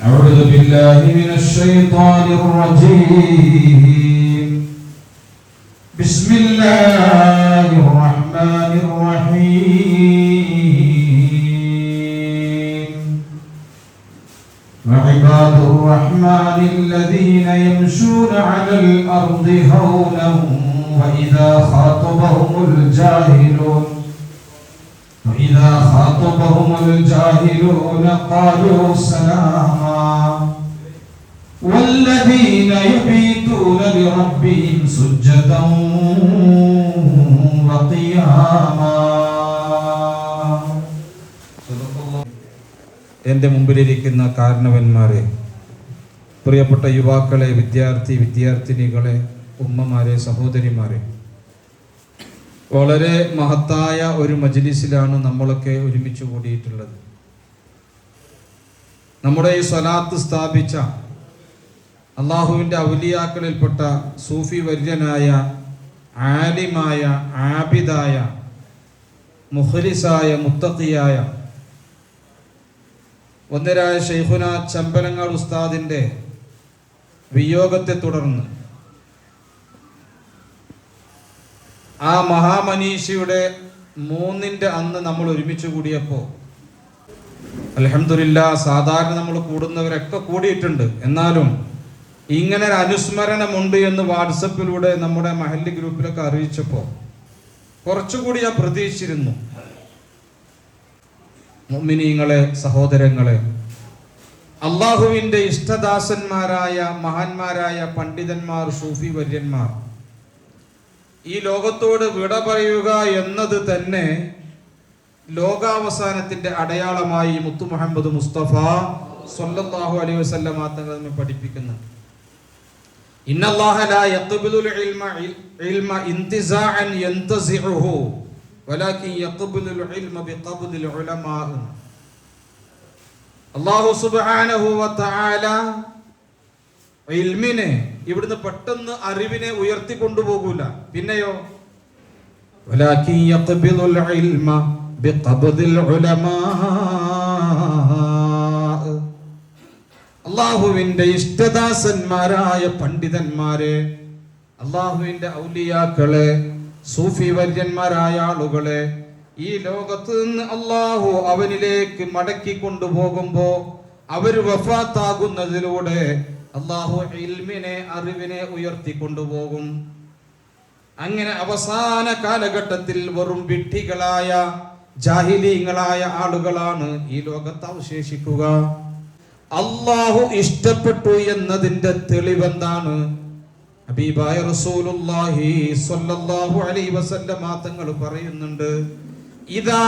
أعوذ بالله من الشيطان الرجيم. بسم الله الرحمن الرحيم. وعباد الرحمن الذين يمشون على الأرض هونا وإذا خاطبهم الجاهلون وإذا خاطبهم الجاهلون قالوا سلاما والذين يبيتون لربهم سجدا وقياما എൻ്റെ മുമ്പിലിരിക്കുന്ന കാരണവന്മാരെ പ്രിയപ്പെട്ട യുവാക്കളെ വിദ്യാർത്ഥി വിദ്യാർത്ഥിനികളെ ഉമ്മമാരെ സഹോദരിമാരെ വളരെ മഹത്തായ ഒരു മജ്ലിസിലാണ് നമ്മളൊക്കെ ഒരുമിച്ച് കൂടിയിട്ടുള്ളത്. നമ്മുടെ ഈ സ്വലാത്ത് സ്ഥാപിച്ച അള്ളാഹുവിന്റെ ഔലിയാക്കളിൽപ്പെട്ട സൂഫി വര്യനായ ആലിമായ ആബിദായ മുഖലിസായ മുത്തഖിയായ ഒന്നരായ ഷെയ്ഖുന ചമ്പലങ്ങാൾ ഉസ്താദിന്റെ വിയോഗത്തെ തുടർന്ന് ആ മഹാമനീഷിയുടെ മൂന്നിന്റെ അന്ന് നമ്മൾ ഒരുമിച്ച് കൂടിയപ്പോൾ അലഹമില്ല സാധാരണ നമ്മൾ കൂടുന്നവരൊക്കെ കൂടിയിട്ടുണ്ട്. എന്നാലും ഇങ്ങനെ ഒരു അനുസ്മരണമുണ്ട് എന്ന് വാട്സപ്പിലൂടെ നമ്മുടെ മഹല്ലി ഗ്രൂപ്പിലൊക്കെ അറിയിച്ചപ്പോൾ കുറച്ചുകൂടി ഞാൻ പ്രതീക്ഷിച്ചിരുന്നു. മുഅ്മിനീങ്ങളെ സഹോദരങ്ങളെ അള്ളാഹുവിന്റെ ഇഷ്ടദാസന്മാരായ മഹാന്മാരായ പണ്ഡിതന്മാർ സൂഫി വര്യന്മാർ ഈ ലോകത്തോട് വിട പറയുക എന്നത് തന്നെ ലോകാവസാനത്തിന്റെ അടയാളമായി മുത്തു മുഹമ്മദ് മുസ്തഫ സല്ലല്ലാഹു അലൈഹി വസല്ലമ തങ്ങൾ നമ്മെ പഠിപ്പിക്കുന്നു. ഇന്നല്ലാഹ ലാ ഇൽമിനെ ഇവിടുന്ന് പെട്ടെന്ന് അറിവിനെ ഉയർത്തി കൊണ്ടുപോകൂല. പിന്നെയോ? അള്ളാഹുവിന്റെ ഇഷ്ടദാസന്മാരായ പണ്ഡിതന്മാരെ അള്ളാഹുവിന്റെ ഔലിയാക്കളെ സൂഫി വര്യന്മാരായ ആളുകളെ ഈ ലോകത്ത് നിന്ന് അള്ളാഹു അവനിലേക്ക് മടക്കി കൊണ്ടുപോകുമ്പോ അവർ വഫാത്താകുന്നതിലൂടെ അള്ളാഹു ഇൽമിനെ അറിവിനെ ഉയർത്തിക്കൊണ്ടുപോകും അങ്ങനെ അവസാന കാലഘട്ടത്തിൽ വെറും വിട്ടികളായ ജാഹിലീങ്ങളായ ആളുകളാണ് ഈ ലോകത്ത് അവശേഷിക്കുക. അള്ളാഹു ഇഷ്ടപ്പെട്ടു എന്നതിന്റെ തെളിവെന്താണ്? ഹബീബായ റസൂലുള്ളാഹി സ്വല്ലല്ലാഹു അലൈഹി വസല്ലമ തങ്ങൾ പറയുന്നുണ്ട് ഇദാ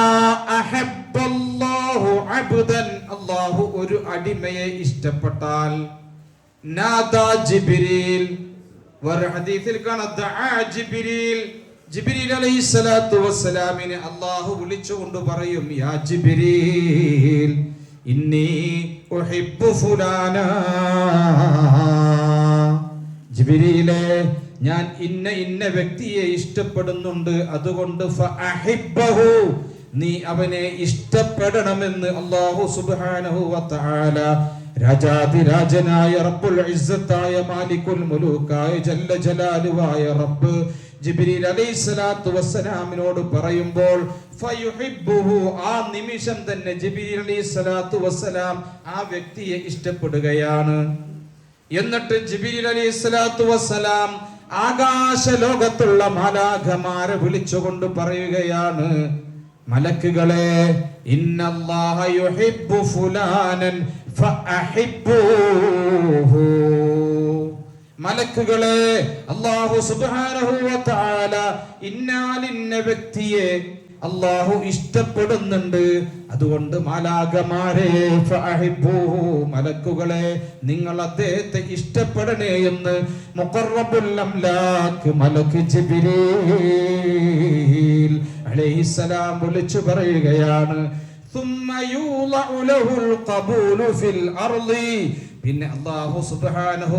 അഹബ്ബല്ലാഹു അബ്ദൻ. അല്ലാഹു ഒരു അടിമയെ ഇഷ്ടപ്പെട്ടാൽ നാദാ ജിബ്രീൽ. ജിബ്രീൽ. ജിബ്രീൽ അലൈഹിസ്സലാത്തു വസ്സലാമിനെ അല്ലാഹു പറയും യാ ജിബ്രീൽ ഇന്നി ഉഹിബ്ബു ഫുലാന. ജിബ്രീലേ ഞാൻ ഇന്ന ഇന്ന വ്യക്തിയെ ഇഷ്ടപ്പെടുന്നുണ്ട് അതുകൊണ്ട് നീ അവനെ ഇഷ്ടപ്പെടണമെന്ന് അല്ലാഹു സുബ്ഹാനഹു വ തആല രാജാതിരാജനായ റബ്ബുൽ ഇസ്സത്തായ മാലിക്കുൽ മുലൂക്കായ ജല്ല ജലാലുവായ റബ്ബ് ജിബ്രീൽ അലൈഹിസ്സലാത്തു വസ്സലാമിനോട് പറയുമ്പോൾ ആ നിമിഷം തന്നെ ജിബ്രീൽ അലൈഹിസ്സലാത്തു വസ്സലാം ആ വ്യക്തിയെ ഇഷ്ടപ്പെടുകയാണ്. എന്നിട്ട് ജിബ്രീൽ അലൈഹി സ്വലാത്തു വസ്സലാം ആകാശ ലോകത്തുള്ള മാലാഖമാരെ വിളിച്ചുകൊണ്ട് പറയുകയാണ് മലക്കുകളെ ഫുലാനൻ മലക്കുകളെ അല്ലാഹു സുബ്ഹാനഹു വ തആല ഇന്നാലിന്ന വ്യക്തിയെ അള്ളാഹു ഇഷ്ടപ്പെടുന്നുണ്ട്. അതുകൊണ്ട് മാലാകമാരെ മലക്കുകളെ നിങ്ങൾ അദ്ദേഹത്തെ ഇഷ്ടപ്പെടണേ എന്ന് അലൈഹിസലാം വിളിച്ചു പറയുകയാണ്. പിന്നെ അള്ളാഹു സുബാനഹു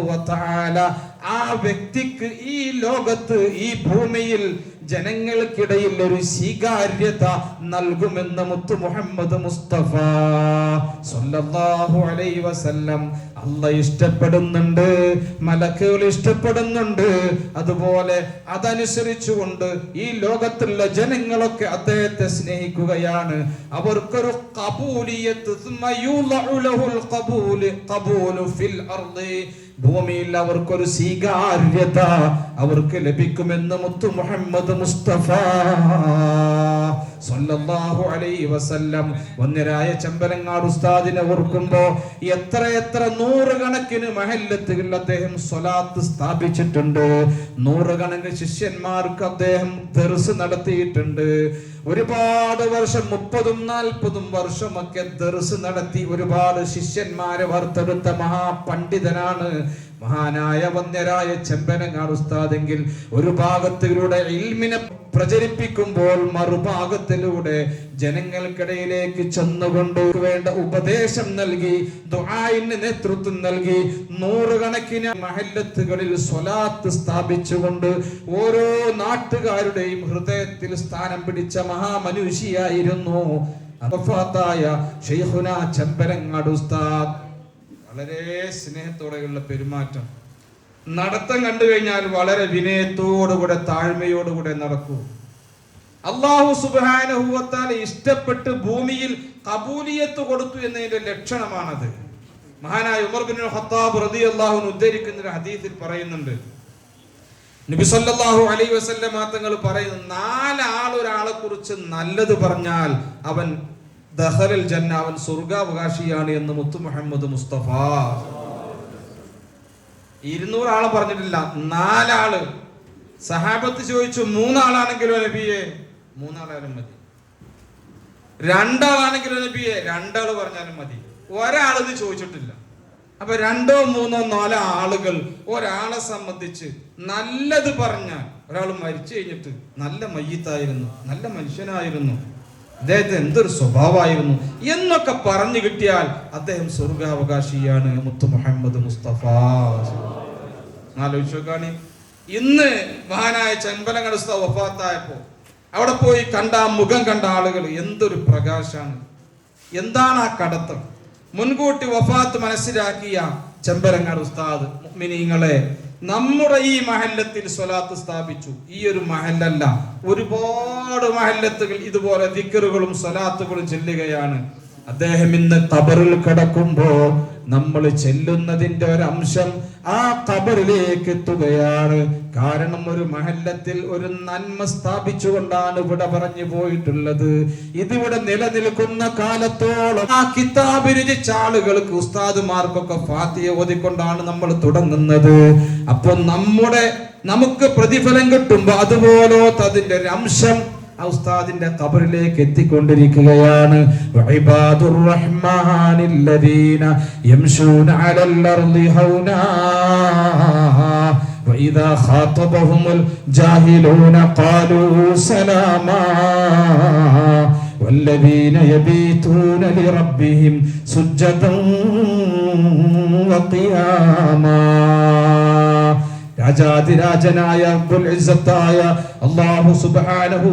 ആ വ്യക്തിക്ക് ഈ ലോകത്ത് ഈ ഭൂമിയിൽ ജനങ്ങൾക്കിടയിൽ ഒരു സ്വീകാര്യത നൽകുമെന്ന് മുത്തു മുഹമ്മദ് മുസ്തഫ സല്ലല്ലാഹു അലൈഹി വസല്ലം. അല്ല ഇഷ്ടപ്പെടുന്നുണ്ട് മലക്കുകൾ ഇഷ്ടപ്പെടുന്നുണ്ട്. അതുപോലെ അതനുസരിച്ചുകൊണ്ട് ഈ ലോകത്തുള്ള ജനങ്ങളൊക്കെ അദ്ദേഹത്തെ സ്നേഹിക്കുകയാണ്. അവർക്കൊരു ഖബൂലിയത്ത് ഭൂമിയിൽ അവർക്കൊരു സ്വീകാര്യത അവർക്ക് ലഭിക്കുമെന്ന് മുത്തു മുഹമ്മദ് മുസ്തഫ. സല്ലല്ലാഹു അലൈഹി വസല്ലം ഒന്നിരായ ചെമ്പരങ്ങാട് ഉസ്താദിനെ ഓർക്കുമ്പോ എത്ര എത്ര നൂറുകണക്കിന് മഹല്ലത്തുകൾ അദ്ദേഹം സ്വലാത്ത് സ്ഥാപിച്ചിട്ടുണ്ട്. നൂറുകണക്കിന് ശിഷ്യന്മാർക്ക് അദ്ദേഹം ദർസ് നടത്തിയിട്ടുണ്ട്. ഒരുപാട് വർഷം മുപ്പതും നാൽപ്പതും വർഷമൊക്കെ ദർസ് നടത്തി ഒരുപാട് ശിഷ്യന്മാരെ വാർത്തെടുത്ത മഹാപണ്ഡിതനാണ് മഹാനായ വന്യരായ ചെമ്പനങ്ങാട് ഉസ്താദെങ്കിൽ ഒരു ഭാഗത്തിലൂടെ ഇൽമിനെ പ്രചരിപ്പിക്കുമ്പോൾ മറുഭാഗത്തിലൂടെ ജനങ്ങൾക്കിടയിലേക്ക് ചെന്നുകൊണ്ട് വേണ്ട ഉപദേശം നൽകി ദുആഇന് നേതൃത്വം നൽകി നൂറുകണക്കിന് മഹല്ലത്തുകളിൽ സ്വലാത്ത് സ്ഥാപിച്ചുകൊണ്ട് ഓരോ നാട്ടുകാരുടെയും ഹൃദയത്തിൽ സ്ഥാനം പിടിച്ച മഹാമനുഷിയായിരുന്നു ചെമ്പരങ്ങാട് ഉസ്താദ്. വളരെ സ്നേഹത്തോടെയുള്ള പെരുമാറ്റം. നടത്തം കണ്ടു കഴിഞ്ഞാൽ വളരെ വിനയത്തോടുകൂടെ താഴ്മയോടുകൂടെ നടക്കൂ. അള്ളാഹു സുബാനുഭവത്താൽ ഇഷ്ടപ്പെട്ട് ഭൂമിയിൽ കബൂലിയത്ത് കൊടുത്തു എന്നതിന്റെ ലക്ഷണമാണത്. മഹാനായ ഉമർ ബിൻ ഖത്താബ് റതി അള്ളാഹുവിന് ഉദ്ധരിക്കുന്ന ഒരു ഹദീസിൽ പറയുന്നുണ്ട്. നബി സല്ലല്ലാഹു അലൈഹി വസല്ലമ തങ്ങൾ പറയുന്നു നാലാൾ ഒരാളെ കുറിച്ച് നല്ലത് പറഞ്ഞാൽ അവൻ ദഹലൽ ജന്ന അവൻ സ്വർഗാവകാശിയാണ് എന്ന് മുത്തു മുഹമ്മദ് മുസ്തഫ. ഇരുന്നൂറ് ആളെ പറഞ്ഞിട്ടില്ല. നാലാൾ. സഹാബത്ത് ചോദിച്ചു മൂന്നാളാണെങ്കിലോ നബിയെ? മൂന്നാളായാലും മതി. രണ്ടാളാണെങ്കിലോ നബിയെ? രണ്ടാൾ പറഞ്ഞാലും മതി. ഒരാളെന്ന് ചോദിച്ചിട്ടില്ല. അപ്പൊ രണ്ടോ മൂന്നോ നാലോ ആളുകൾ ഒരാളെ സംബന്ധിച്ച് നല്ലത് പറഞ്ഞാൽ ഒരാൾ മരിച്ചു കഴിഞ്ഞിട്ട് നല്ല മയ്യത്തായിരുന്നു നല്ല മനുഷ്യനായിരുന്നു. അദ്ദേഹത്തിന് എന്തൊരു സ്വഭാവമായിരുന്നു എന്നൊക്കെ പറഞ്ഞു കിട്ടിയാൽ അദ്ദേഹം സ്വർഗാവകാശിയാണ് മുത്തു മുഹമ്മദ് മുസ്തഫ. ആലോചിച്ചു നോക്കാണി. ഇന്ന് മഹാനായ ചെമ്പലങ്ങട് വഫാത്തായപ്പോ അവിടെ പോയി കണ്ട മുഖം കണ്ട ആളുകൾ എന്തൊരു പ്രകാശാണ്. എന്താണ് ആ കടത്തം? മുൻകൂട്ടി വഫാത്ത് മനസ്സിലാക്കിയ ചെമ്പരങ്ങാട് ഉസ്താദ് മുഅ്മിനീങ്ങളെ നമ്മുടെ ഈ മഹല്ലത്തിൽ സ്വലാത്ത് സ്ഥാപിച്ചു. ഈ ഒരു മഹല്ലല്ല. ഒരുപാട് മഹല്ലത്തുകൾ ഇതുപോലെ ദിക്കറുകളും സ്വലാത്തുകളും ചെല്ലുകയാണ്. അദ്ദേഹം ഇന്ന് കബറിൽ കിടക്കുമ്പോ നമ്മൾ ചെല്ലുന്നതിന്റെ ഒരു അംശം ആ കബറിലേക്ക് എത്തുകയാണ്. കാരണം ഒരു മഹല്ലത്തിൽ ഒരു നന്മ സ്ഥാപിച്ചുകൊണ്ടാണ് ഇവിടെ പറഞ്ഞു പോയിട്ടുള്ളത്. ഇതിവിടെ നിലനിൽക്കുന്ന കാലത്തോളം ആ കിതാബ് രചിച്ച ആളുകൾക്ക് ഉസ്താദുമാർക്കൊക്കെ ഫാത്തിയ ഓതിക്കൊണ്ടാണ് നമ്മൾ തുടങ്ങുന്നത്. അപ്പൊ നമ്മുടെ നമുക്ക് പ്രതിഫലം കിട്ടുമ്പോ അതുപോലത്തെ അതിന്റെ ഒരു അംശം ആ ഉസ്താദിന്റെ ഖബറിലേക്ക് എത്തിക്കൊണ്ടിരിക്കുകയാണ് വഇബാദുർ റഹ്മാനില്ലദീന യംശൂന അലൽ അർളി ഹൗനാ وإذا خاطبهم الجاهلون قالوا سلاما والذين يبيتون لربهم سجدا وقياما രാജാതിരാജനായ ായ അള്ളാഹു സുബാനഹു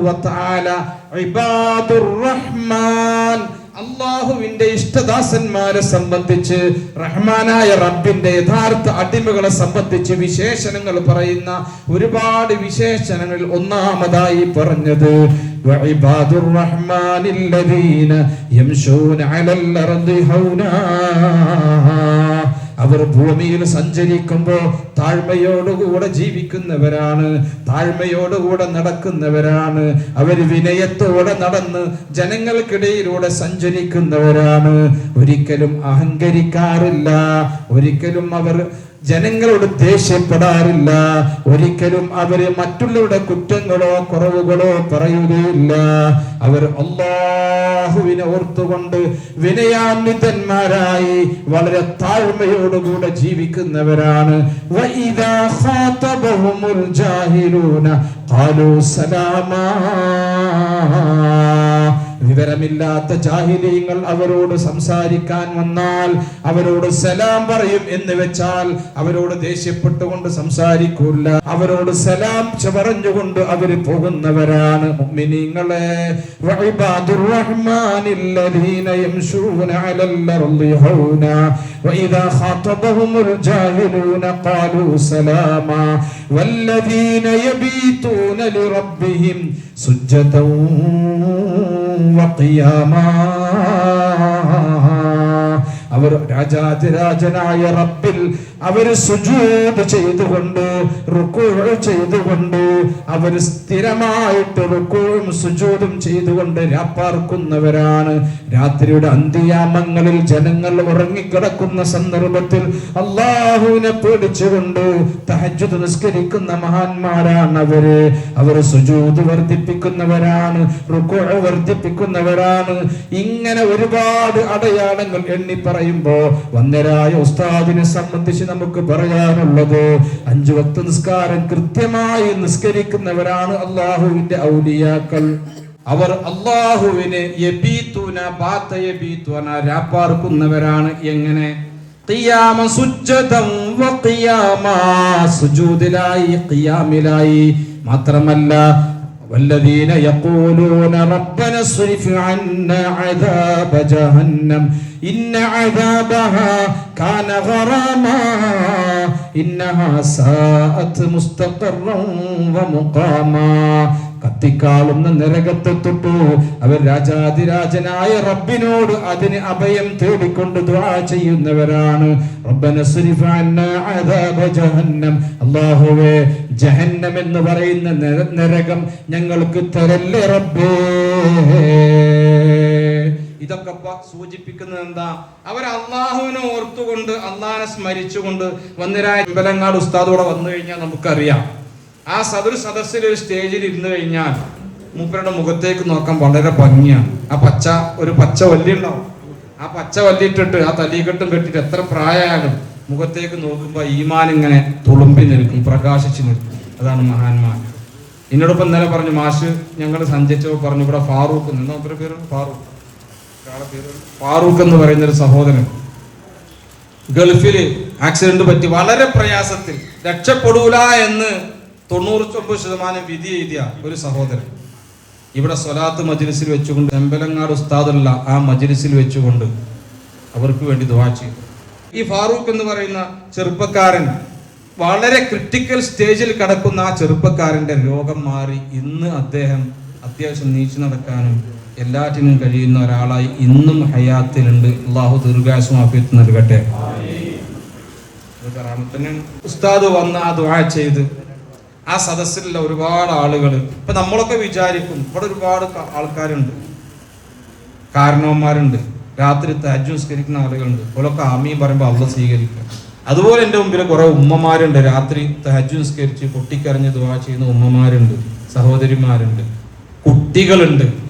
റഹ്മാൻ. അള്ളാഹുവിന്റെ ഇഷ്ടദാസന്മാരെ സംബന്ധിച്ച് റഹ്മാനായ റബ്ബിന്റെ യഥാർത്ഥ അടിമകളെ സംബന്ധിച്ച് വിശേഷണങ്ങൾ പറയുന്ന ഒരുപാട് വിശേഷണങ്ങൾ ഒന്നാമതായി പറഞ്ഞത് റഹ്മാനില്ലദീന യംശൂന അലൽ അർദി ഹൗനാ. അവർ ഭൂമിയിൽ സഞ്ചരിക്കുമ്പോൾ താഴ്മയോടുകൂടെ ജീവിക്കുന്നവരാണ് താഴ്മയോടുകൂടെ നടക്കുന്നവരാണ്. അവർ വിനയത്തോടെ നടന്ന് ജനങ്ങൾക്കിടയിലൂടെ സഞ്ചരിക്കുന്നവരാണ്. ഒരിക്കലും അഹങ്കരിക്കാറില്ല. ഒരിക്കലും അവർ ജനങ്ങളോട് ദേഷ്യപ്പെടാറില്ല. ഒരിക്കലും അവർ മറ്റുള്ളവരുടെ കുറ്റങ്ങളോ കുറവുകളോ പറയുകയില്ല. അവർ അള്ളാഹുവിനെ ഓർത്തുകൊണ്ട് വിനയാന്വിതന്മാരായി വളരെ താഴ്മയോടുകൂടെ ജീവിക്കുന്നവരാണ്. ഖാലൂ സലാമാ. വിവരമില്ലാത്ത ജാഹിലീങ്ങൾ അവരോട് സംസാരിക്കാൻ വന്നാൽ അവരോട് സലാം പറയും എന്ന് വെച്ചാൽ അവരോട് ദേഷ്യപ്പെട്ടുകൊണ്ട് സംസാരിക്കൂല. അവരോട് സലാം പറഞ്ഞുകൊണ്ട് അവർ പോകുന്നവരാണ് മുഅ്മിനീങ്ങളെ. വഇബാദുർ റഹ്മാനില്ലദീന യംശൂന വഇദാ ജാഹിലൂന ഖാലൂ വല്ലദീന അവർ രാജാതിരാജനായ റബ്ബിൽ അവർ സുജൂത് ചെയ്തുകൊണ്ട് റുക്കൂ ചെയ്തുകൊണ്ട് അവർ സ്ഥിരമായിട്ട് റുക്കൂഴും സുജൂതും ചെയ്തുകൊണ്ട് രാപ്പാർക്കുന്നവരാണ്. രാത്രിയുടെ അന്ത്യാമങ്ങളിൽ ജനങ്ങൾ ഉറങ്ങിക്കിടക്കുന്ന സന്ദർഭത്തിൽ അള്ളാഹുവിനെ പേടിച്ചുകൊണ്ട് തഹജ്ജുദ് നിസ്കരിക്കുന്ന മഹാന്മാരാണ് അവർ. അവർ സുജൂത് വർദ്ധിപ്പിക്കുന്നവരാണ് റുക്കൂ വർദ്ധിപ്പിക്കുന്നവരാണ്. ഇങ്ങനെ ഒരുപാട് അടയാളങ്ങൾ എണ്ണി പറയുമ്പോ വന്നരായ ഉസ്താദിനെ സംബന്ധിച്ച് നമുക്ക് പറയാനുള്ളത്. അഞ്ചു വക്ത നിസ്കാരം കൃത്യമായി നിസ്കരിക്കുന്നവരാണ് അള്ളാഹുവിന്റെ ഔലിയാക്കൾ. അവർ അള്ളാഹുവിനെ രാപ്പാർക്കുന്നവരാണ്. എങ്ങനെ? സുജൂദിലായി മാത്രമല്ല والذين يقولون ربنا اصرف عنا عذاب جهنم إن عذابها كان غراما ഇന്നഹാ സാഅത്ത് മുസ്തഖറൻ വമുഖാമാ. കത്തിക്കാളുന്ന നരകത്തെത്തൊട്ടു അവർ രാജാതിരാജനായ റബ്ബിനോട് അതിന് അഭയം തേടിക്കൊണ്ട് ദുആ ചെയ്യുന്നവരാണ്. റബ്ബന ജഹന്നം. എന്ന് പറയുന്ന നരകം ഞങ്ങൾക്ക് തരല്ലേ റബ്ബേ. ഇതൊക്കെ സൂചിപ്പിക്കുന്നത് എന്താ? അവർ അള്ളാഹുവിനെ ഓർത്തുകൊണ്ട് അള്ളാഹിനെ സ്മരിച്ചുകൊണ്ട് വന്നിരായ അമ്പലങ്ങാട് ഉസ്താദോടെ വന്നു കഴിഞ്ഞാൽ നമുക്കറിയാം. ആ സദൃ സദസ്സിൽ ഒരു സ്റ്റേജിൽ ഇരുന്ന് കഴിഞ്ഞാൽ മൂപ്പരുടെ മുഖത്തേക്ക് നോക്കാൻ വളരെ ഭംഗിയാണ്. ആ പച്ച ഒരു പച്ച വല്ലി ഉണ്ടാവും. ആ പച്ച വല്ലിട്ടിട്ട് ആ തലീകെട്ടും കെട്ടിട്ട് എത്ര പ്രായമായാലും മുഖത്തേക്ക് നോക്കുമ്പോൾ ഈമാൻ ഇങ്ങനെ തുളുമ്പി നിൽക്കും പ്രകാശിച്ചു നിൽക്കും. അതാണ് മഹാന്മാർ. എന്നോടൊപ്പം ഇന്നലെ പറഞ്ഞു മാഷ് ഞങ്ങൾ സഞ്ചരിച്ചപ്പോൾ പറഞ്ഞു ഇവിടെ ഫാറൂഖ് നിന്നോ പേര്? ഫാറൂഖ്. ഫാറൂഖ് എന്ന് പറയുന്ന ഒരു സഹോദരൻ. ഗൾഫിൽ ആക്സിഡന്റ് പറ്റി വളരെ പ്രയാസത്തിൽ രക്ഷപ്പെടൂല എന്ന് തൊണ്ണൂറ്റൊമ്പത് ശതമാനം വിധി എഴുതിയ ഒരു സഹോദരൻ. ഇവിടെ സ്വലാത്ത് മജ്ലിസിൽ വെച്ചുകൊണ്ട് അമ്പലങ്ങാട് ഉസ്താദുള്ള ആ മജ്ലിസിൽ വെച്ചുകൊണ്ട് അവർക്ക് വേണ്ടി ദുവാ ചെയ്തു. ഈ ഫാറൂഖ് എന്ന് പറയുന്ന ചെറുപ്പക്കാരൻ വളരെ ക്രിട്ടിക്കൽ സ്റ്റേജിൽ കിടക്കുന്ന ആ ചെറുപ്പക്കാരന്റെ രോഗം മാറി ഇന്ന് അദ്ദേഹം അത്യാവശ്യം നീച്ചു നടക്കാനും എല്ലാറ്റിനും കഴിയുന്ന ഒരാളായി ഇന്നും ഹയാത്തിലുണ്ട്. അള്ളാഹു ദീർഘാസുമാഫിയത്ത് നൽകട്ടെ. ഇത് കറാമത്തന്നെയാണ്. ഉസ്താദ് വന്ന് ആ ദുആ ചെയ്ത് ആ സദസ്സിലുള്ള ഒരുപാട് ആളുകൾ ഇപ്പൊ നമ്മളൊക്കെ വിചാരിക്കും ഇവിടെ ഒരുപാട് ആൾക്കാരുണ്ട്. കാരണവന്മാരുണ്ട്. രാത്രി തജ്ജുസ്കരിക്കുന്ന ആളുകളുണ്ട്. ഓലൊക്കെ ആമീൻ പറയുമ്പോൾ അള്ള സ്വീകരിക്കുക അതുപോലെ എന്റെ മുമ്പിൽ കുറെ ഉമ്മമാരുണ്ട്. രാത്രി തഹജ്ജുസ്കരിച്ച് പൊട്ടിക്കറിഞ്ഞ് പൊട്ടിക്കരഞ്ഞ് ദുആ ചെയ്യുന്ന ഉമ്മമാരുണ്ട് സഹോദരിമാരുണ്ട് കുട്ടികളുണ്ട്.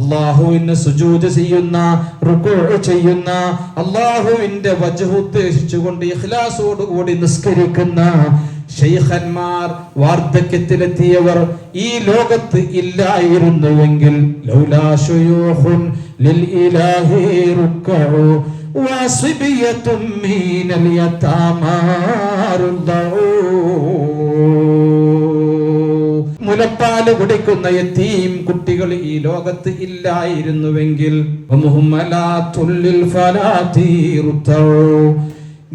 അല്ലാഹുവിന് സുജൂദ് ചെയ്യുന്ന റുക്കൂ ചെയ്യുന്ന അല്ലാഹുവിന്റെ വജ്ഹ് ഉദ്ദേശിച്ചുകൊണ്ട് ഇഖ്ലാസോട് കൂടി നിസ്കരിക്കുന്ന ഷെയ്ഖന്മാർ വാർദ്ധക്യത്തിലെത്തിയവർ ഈ ലോകത്ത് ഇല്ലായിരുന്നുവെങ്കിൽ ലൗലാ മുലപ്പാൽ കുടിക്കുന്ന യത്തീം കുട്ടികൾ ഈ ലോകത്ത് ഇല്ലായിരുന്നുവെങ്കിൽ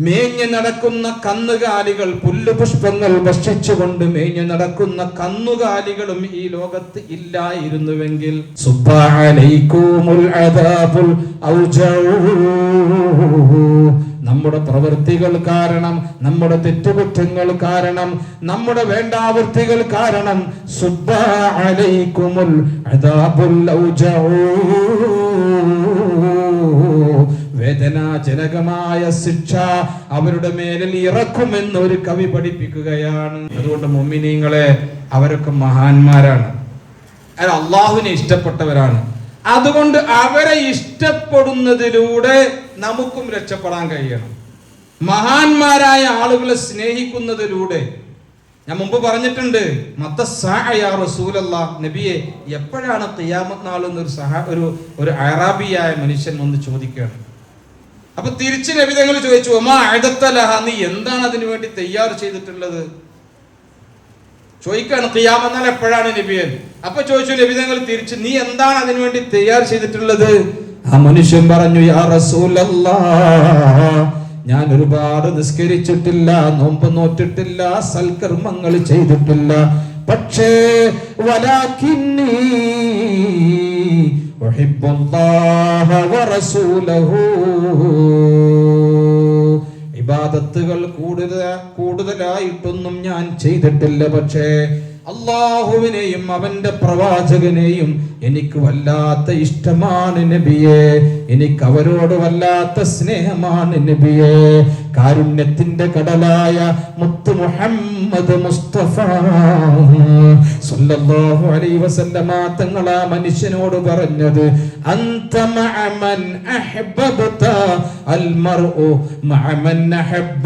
മേഞ്ഞ് നടക്കുന്ന കന്നുകാലികൾ പുല്ലുപുഷ്പങ്ങൾ ഭക്ഷിച്ചുകൊണ്ട് മേഞ്ഞു നടക്കുന്ന കന്നുകാലികളും ഈ ലോകത്ത് ഇല്ലായിരുന്നുവെങ്കിൽ സുബ്ബഅലൈക്കുമുൽ അദാബുൽ ഔജഊ. നമ്മുടെ പ്രവൃത്തികൾ കാരണം നമ്മുടെ തെറ്റുകുറ്റങ്ങൾ കാരണം നമ്മുടെ വേണ്ടാവൃത്തികൾ കാരണം. അദാബുൽ വേദനാജനകമായ ശിക്ഷ അവരുടെ മേലിൽ ഇറക്കുമെന്ന് ഒരു കവി പഠിപ്പിക്കുകയാണ്. അതുകൊണ്ട് മുമ്മിനീങ്ങളെ അവരൊക്കെ മഹാന്മാരാണ്. അത് അള്ളാഹുവിനെ ഇഷ്ടപ്പെട്ടവരാണ്. അതുകൊണ്ട് അവരെ ഇഷ്ടപ്പെടുന്നതിലൂടെ നമുക്കും രക്ഷപ്പെടാൻ കഴിയണം. മഹാന്മാരായ ആളുകളെ സ്നേഹിക്കുന്നതിലൂടെ ഞാൻ മുമ്പ് പറഞ്ഞിട്ടുണ്ട് മത്ത റസൂലല്ല നബിയെ എപ്പോഴാണ് ഖിയാമത്ത് നാൾ എന്നൊരു സഹ ഒരു ഒരു അറാബിയായ മനുഷ്യൻ വന്ന് ചോദിക്കുകയാണ്? അപ്പൊ തിരിച്ച് നബിതങ്ങൾ ചോദിച്ചു ഒമാ ലഹ നീ എന്താണ് അതിനു വേണ്ടി തയ്യാർ ചെയ്തിട്ടുള്ളത്? ചോദിക്കാണ് തെയ്യാമെന്നാൽ എപ്പോഴാണ് നബിയൻ അപ്പൊ ചോദിച്ചു നബിതങ്ങൾ തിരിച്ച് നീ എന്താണ് അതിനു വേണ്ടി തയ്യാർ ചെയ്തിട്ടുള്ളത്? ആ മനുഷ്യൻ പറഞ്ഞു യാ റസൂലല്ലാ ഞാൻ ഒരുപാട് നിസ്കരിച്ചിട്ടില്ല നോമ്പ് നോറ്റിട്ടില്ല സൽക്കർമ്മങ്ങൾ ചെയ്തിട്ടില്ല. പക്ഷേ ഇബാദത്തുകൾ കൂടുതൽ കൂടുതലായിട്ടൊന്നും ഞാൻ ചെയ്തിട്ടില്ല. പക്ഷേ അള്ളാഹുവിനെയും അവന്റെ പ്രവാചകനെയും എനിക്ക് വല്ലാത്ത ഇഷ്ടമാണ് നബിയെ. എനിക്ക് അവരോട് വല്ലാത്ത സ്നേഹമാണ് നബിയെ. കാരുണ്യത്തിന്റെ കടലായ മുത്തു മുഹമ്മദ് മുസ്തഫ. സല്ലല്ലാഹു അലൈഹി വസല്ലമ തങ്ങൾ ആ മനുഷ്യനോട് പറഞ്ഞത് അന്ത മഅമൻ അഹബ്ബത അൽ മർഉ മഅമൻ അഹബ്ബ.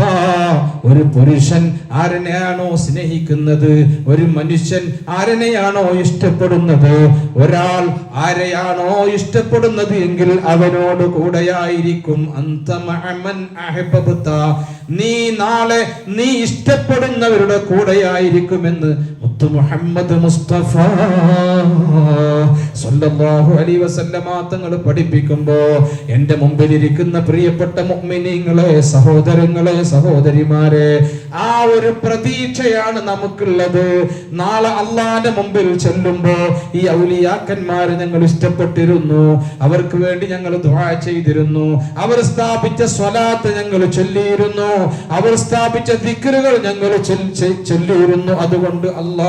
ഒരു പുരുഷൻ ആരനെയാണോ സ്നേഹിക്കുന്നത്? ഒരു മനുഷ്യൻ ആരനെയാണോ ഇഷ്ടപ്പെടുന്നത്? ഒരാൾ ആരെയാണോ ഇഷ്ടപ്പെടുന്നത് എങ്കിൽ അവനോട് കൂടെയായിരിക്കും. അന്ത മഅമൻ അഹ്ബബ്ത നീ നാളെ നീ ഇഷ്ടപ്പെടുന്നവരുടെ കൂടെയായിരിക്കുമെന്ന് മുത്തു മുഹമ്മദ് മുസ്തഫ സല്ലല്ലാഹു അലൈഹി വസല്ലമ തങ്ങൾ പഠിപ്പിക്കുമ്പോ എന്റെ മുമ്പിൽ ഇരിക്കുന്ന പ്രിയപ്പെട്ട മുഅ്മിനീങ്ങളെ സഹോദരങ്ങളെ സഹോദരിമാരെ ആ ഒരു പ്രതീക്ഷയാണ് നമുക്കുള്ളത്. നാളെ അള്ളാന്റെ മുമ്പിൽ ചെല്ലുമ്പോ ഈ ഔലിയാക്കന്മാരെ ഞങ്ങൾ ഇഷ്ടപ്പെട്ടിരുന്നു. അവർക്ക് വേണ്ടി ഞങ്ങൾ ദുആ ചെയ്തിരുന്നു. അവർ സ്ഥാപിച്ച സ്വലാത്ത് ഞങ്ങൾ ചൊല്ലിയിരുന്നു. അവർ സ്ഥാപിച്ച ദിക്കറുകൾ ഞങ്ങൾ ചൊല്ലിയിരുന്നു. അതുകൊണ്ട് അല്ലാ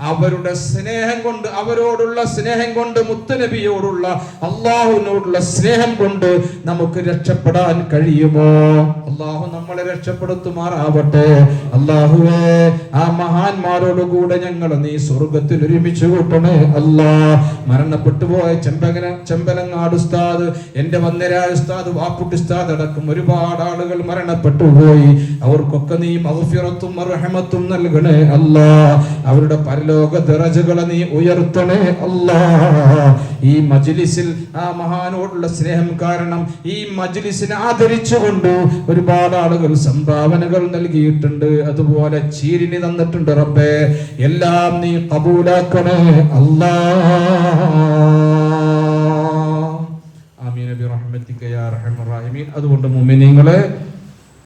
അവരുടെ സ്നേഹം കൊണ്ട് അവരോടുള്ള സ്നേഹം കൊണ്ട് മുത്തനബിയോടുള്ള അള്ളാഹുവിനോടുള്ള സ്നേഹം കൊണ്ട് നമുക്ക് രക്ഷപ്പെടാൻ കഴിയുമോ? അള്ളാഹു നമ്മളെ രക്ഷപ്പെടുത്തുമാറാവട്ടെ. അള്ളാഹുവേ ആ മഹാന്മാരോടുകൂടെ ഞങ്ങൾ നീ സ്വർഗത്തിൽ ഒരുമിച്ച് കൂട്ടണേ അല്ലാ. മരണപ്പെട്ടു പോയ ചെമ്പകന ചെമ്പലങ്ങാട് ഉസ്താദ് എന്റെ വന്നരായ ഉസ്താദ് വാപ്പുട്ടി ഉസ്താദ് അടക്കം ഒരുപാട് ആളുകൾ മരണപ്പെട്ടു പോയി. അവർക്കൊക്കെ നീ മഹഫിറത്തും നൽകണേ അല്ലാ. അവരുടെ പരലോക ദറജകളെ നീ ഉയർത്തണേ അല്ലാ. ഈ മജ്ലിസിൽ ആ മഹാനോടുള്ള സ്നേഹം കാരണം ഈ മജ്ലിസിനെ ആദരിച്ചുകൊണ്ട് ഒരുപാട് ആളുകൾ സംഭാവനകൾ നൽകിയിട്ടുണ്ട്. അതുപോലെ ചീരിനി തന്നിട്ടുണ്ട് റബ്ബേ. എല്ലാം നീ കബൂലാക്കണേ അല്ലാ. യാ അതുകൊണ്ട് മുഅ്മിനീങ്ങളെ